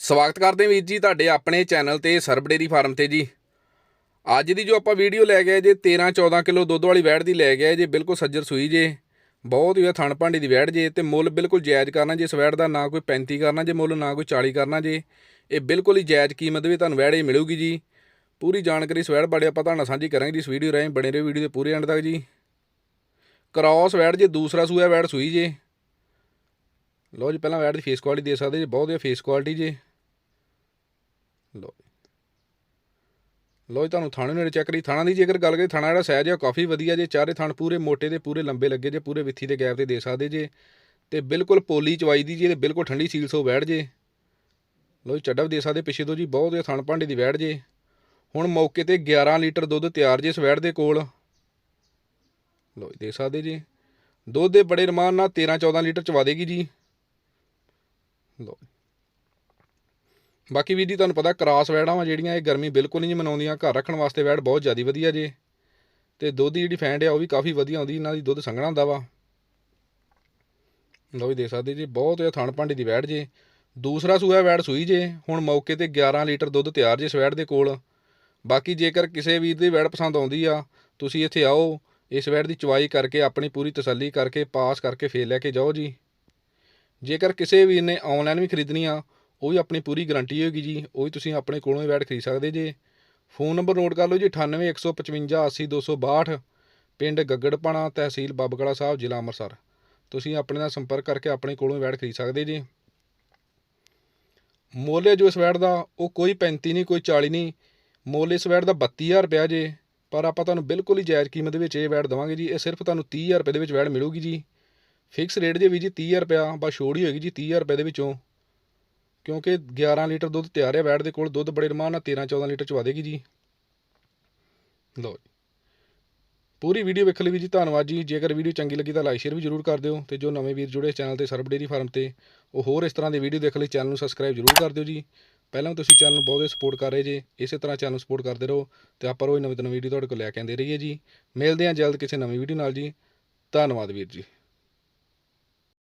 ਸਵਾਗਤ ਕਰਦੇ ਹਾਂ ਵੀਰ ਜੀ ਤੁਹਾਡੇ ਆਪਣੇ ਚੈਨਲ ਤੇ ਸਰਬ ਡੇਰੀ ਫਾਰਮ ਤੇ ਜੀ। ਅੱਜ ਦੀ ਜੋ ਆਪਾਂ ਵੀਡੀਓ ਲੈ ਗਏ ਜੇ 13 14 ਕਿਲੋ ਦੁੱਧ ਵਾਲੀ ਵੈੜ ਦੀ ਲੈ ਗਏ ਜੇ, ਬਿਲਕੁਲ ਸੱਜਰ ਸੂਈ ਜੇ। ਬਹੁਤ ਹੀ ਥਣ ਭਾਂਡੀ ਦੀ ਵੈੜ ਜੇ ਤੇ ਮੁੱਲ ਬਿਲਕੁਲ ਜਾਇਜ਼ ਕਰਨਾ ਜੇ ਇਸ ਵੈੜ ਦਾ, ਨਾ ਕੋਈ 35 ਕਰਨਾ ਜੇ ਮੁੱਲ, ਨਾ ਕੋਈ 40 ਕਰਨਾ ਜੇ। ਇਹ ਬਿਲਕੁਲ ਹੀ ਜਾਇਜ਼ ਕੀਮਤ ਵੀ ਤੁਹਾਨੂੰ ਵੈੜ ਹੀ ਮਿਲੂਗੀ ਜੀ। ਪੂਰੀ ਜਾਣਕਾਰੀ ਇਸ ਵੈੜ ਬਾਰੇ ਆਪਾਂ ਤੁਹਾਨੂੰ ਸਾਂਝੀ ਕਰਾਂਗੇ ਜੀ, ਇਸ ਵੀਡੀਓ ਰਾਹੀਂ ਬਣੇ ਰਹੋ ਵੀਡੀਓ ਦੇ ਪੂਰੇ ਐਂਡ ਤੱਕ ਜੀ। ਕ੍ਰਾਸ ਵੈੜ ਜੇ, ਦੂਸਰਾ ਸੂਆ ਵੈੜ ਸੂਈ ਜੇ। ਲਓ ਜੀ, ਪਹਿਲਾਂ ਵੈੜ ਦੀ ਫੇਸ ਕੁਆਲਿਟੀ ਦੇ ਸਕਦੇ ਜੀ, ਬਹੁਤ ਵਧੀਆ ਫੇਸ ਕੁਆਲਿਟੀ ਜੇ। ਲਓ ਲੋ ਜੀ, ਤੁਹਾਨੂੰ ਥਾਣੇ ਨੇੜੇ ਚੈੱਕ ਕਰੀ। ਥਾਣਾ ਦੀ ਜੇਕਰ ਗੱਲ ਕਰੀ ਥਾਣਾ ਜਿਹੜਾ ਸਾਈਜ਼ ਹੈ ਉਹ ਕਾਫੀ ਵਧੀਆ ਜੇ। ਚਾਰੇ ਥਾਣ ਪੂਰੇ ਮੋਟੇ ਦੇ, ਪੂਰੇ ਲੰਬੇ ਲੱਗੇ ਜੇ, ਪੂਰੇ ਵਿੱਥੀ ਦੇ ਗੈਪ ਤੇ ਦੇ ਸਕਦੇ ਜੇ। ਤੇ ਬਿਲਕੁਲ ਪੋਲੀ ਚਵਾਈ ਦੀ ਜੀ ਤੇ ਬਿਲਕੁਲ ਠੰਡੀ ਸੀਲ ਸੋ ਬੈਠ ਜੇ। ਲੋ ਜੀ, ਚੱਡਾ ਵੀ ਦੇ ਸਕਦੇ ਪਿੱਛੇ ਤੋਂ ਜੀ, ਬਹੁਤ ਵਧੀਆ ਥਣ ਭਾਂਡੇ ਦੀ ਬੈਠ ਜੇ। ਹੁਣ ਮੌਕੇ ਤੇ 11 ਲੀਟਰ ਦੁੱਧ ਤਿਆਰ ਜੇ ਇਸ ਦੇ ਕੋਲ। ਲੋ ਜੀ, ਦੇ ਸਕਦੇ ਜੀ। ਦੁੱਧ ਦੇ ਬੜੇ ਰਮਾਨ ਨਾਲ 13 14 ਲੀਟਰ ਚਵਾ ਦੇਗੀ ਜੀ। ਲੋ ਬਾਕੀ ਵੀਰ ਜੀ, ਤੁਹਾਨੂੰ ਪਤਾ ਕਰਾਸ ਵੈੜਾਂ ਵਾ ਜਿਹੜੀਆਂ, ਇਹ ਗਰਮੀ ਬਿਲਕੁਲ ਨਹੀਂ ਮਨਾਉਂਦੀਆਂ। ਘਰ ਰੱਖਣ ਵਾਸਤੇ ਵੈੜ ਬਹੁਤ ਜ਼ਿਆਦਾ ਵਧੀਆ ਜੇ। ਤੇ ਦੁੱਧ ਦੀ ਜਿਹੜੀ ਫੈਂਡ ਆ, ਉਹ ਵੀ ਕਾਫੀ ਵਧੀਆ ਆਉਂਦੀ, ਇਹਨਾਂ ਦੀ ਦੁੱਧ ਸੰਘਣਾ ਹੁੰਦਾ ਵਾ। ਲਓ ਵੀ ਦੇਖ ਸਕਦੇ ਜੀ, ਬਹੁਤ ਇਹ ਥਣ ਭਾਂਡੇ ਦੀ ਵੈੜ ਜੇ। ਦੂਸਰਾ ਸੂਆ ਵੈੜ ਸੂਈ ਜੇ, ਹੁਣ ਮੌਕੇ ਤੇ 11 ਲੀਟਰ ਦੁੱਧ ਤਿਆਰ ਜੇ ਇਸ ਵੈੜ ਦੇ ਕੋਲ। ਬਾਕੀ ਜੇਕਰ ਕਿਸੇ ਵੀਰ ਦੀ ਵੈੜ ਪਸੰਦ ਆਉਂਦੀ ਆ, ਤੁਸੀਂ ਇੱਥੇ ਆਓ, ਇਸ ਵੈੜ ਦੀ ਚਵਾਈ ਕਰਕੇ, ਆਪਣੀ ਪੂਰੀ ਤਸੱਲੀ ਕਰਕੇ, ਪਾਸ ਕਰਕੇ ਫੇਰ ਲੈ ਕੇ ਜਾਓ ਜੀ। ਜੇਕਰ ਕਿਸੇ ਵੀਰ ਨੇ ਆਨਲਾਈਨ ਵੀ ਖਰੀਦਣੀ ਆ ਉਹ ਵੀ ਆਪਣੀ ਪੂਰੀ ਗਾਰੰਟੀ ਹੋਏਗੀ ਜੀ, ਉਹ ਵੀ ਤੁਸੀਂ ਆਪਣੇ ਕੋਲੋਂ ਹੀ ਵੈਟ ਖਰੀਦ ਸਕਦੇ ਜੇ। ਫੋਨ ਨੰਬਰ ਨੋਟ ਕਰ ਲਓ ਜੀ 9815 80262 ਪਿੰਡ ਗੱਗੜਪਾਣਾ, ਤਹਿਸੀਲ ਬਾਬਗੜਾ ਸਾਹਿਬ, ਜ਼ਿਲ੍ਹਾ ਅੰਮ੍ਰਿਤਸਰ। ਤੁਸੀਂ ਆਪਣੇ ਨਾਲ ਸੰਪਰਕ ਕਰਕੇ ਆਪਣੇ ਕੋਲੋਂ ਹੀ ਵੈਟ ਖਰੀਦ ਸਕਦੇ ਜੀ। ਮੁੱਲ ਜੋ ਇਸ ਵੈਟ ਦਾ, ਉਹ ਕੋਈ 35 ਨਹੀਂ, ਕੋਈ 40 ਨਹੀਂ। ਮੁੱਲ ਇਸ ਵੈਟ ਦਾ 32000 ਰੁਪਇਆ ਜੇ, ਪਰ ਆਪਾਂ ਤੁਹਾਨੂੰ ਬਿਲਕੁਲ ਹੀ ਜਾਇਜ਼ ਕੀਮਤ ਦੇ ਵਿੱਚ ਇਹ ਵੈਟ ਦਵਾਂਗੇ ਜੀ, ਇਹ ਸਿਰਫ ਤੁਹਾਨੂੰ 30000 ਰੁਪਏ ਦੇ ਵਿੱਚ ਵੈਟ ਮਿਲੂਗੀ ਜੀ। ਫਿਕਸ ਰੇਟ ਜੇ ਵੀ ਜੀ 30000 ਰੁਪਇਆ, ਬਸ ਛੋੜ ਹੀ ਹੋਏਗੀ ਜੀ 30000 ਰੁਪਏ ਦੇ ਵਿੱਚੋਂ। ਕਿਉਂਕਿ 11 ਲੀਟਰ ਦੁੱਧ ਤਿਆਰ ਹੈ ਵੈੜ ਦੇ ਕੋਲ ਦੁੱਧ ਬੜੇ ਰਮਾਨ ਨਾਲ 13 14 ਲੀਟਰ ਚਵਾ ਦੇਗੀ ਜੀ। ਲਓ ਜੀ। ਪੂਰੀ ਵੀਡੀਓ ਵੇਖਣ ਲਈ ਵੀ ਜੀ, ਧੰਨਵਾਦ ਜੀ। ਜੇਕਰ ਵੀਡੀਓ ਚੰਗੀ ਲੱਗੀ ਤਾਂ ਲਾਈਕ ਸ਼ੇਅਰ ਵੀ ਜਰੂਰ ਕਰ ਦਿਓ ਤੇ ਜੋ ਨਵੇਂ ਵੀਰ ਜੁੜੇ ਚੈਨਲ ਤੇ ਸਰਬ ਡੇਰੀ ਫਾਰਮ ਤੇ, ਉਹ ਹੋਰ ਇਸ ਤਰ੍ਹਾਂ ਦੀ ਵੀਡੀਓ ਦੇਖਣ ਲਈ ਚੈਨਲ ਨੂੰ ਸਬਸਕ੍ਰਾਈਬ ਜਰੂਰ ਕਰ ਦਿਓ ਜੀ। ਪਹਿਲਾਂ ਤੁਸੀਂ ਚੈਨਲ ਨੂੰ ਬਹੁਤ ਸਪੋਰਟ ਕਰ ਰਹੇ ਜੇ, ਇਸੇ ਤਰ੍ਹਾਂ ਚੈਨਲ ਨੂੰ ਸਪੋਰਟ ਕਰਦੇ ਰਹੋ ਤੇ ਆਪਾਂ ਰੋਜ਼ ਨਵੀਂ ਤੋਂ ਨਵੀਂ ਵੀਡੀਓ ਤੁਹਾਡੇ ਕੋਲ ਲੈ ਕੇ ਆਉਂਦੇ ਰਹੀਏ ਜੀ। ਮਿਲਦੇ ਹਾਂ ਜਲਦ ਕਿਸੇ ਨਵੀਂ ਵੀਡੀਓ ਨਾਲ ਜੀ। ਧੰਨਵਾਦ ਵੀਰ ਜੀ।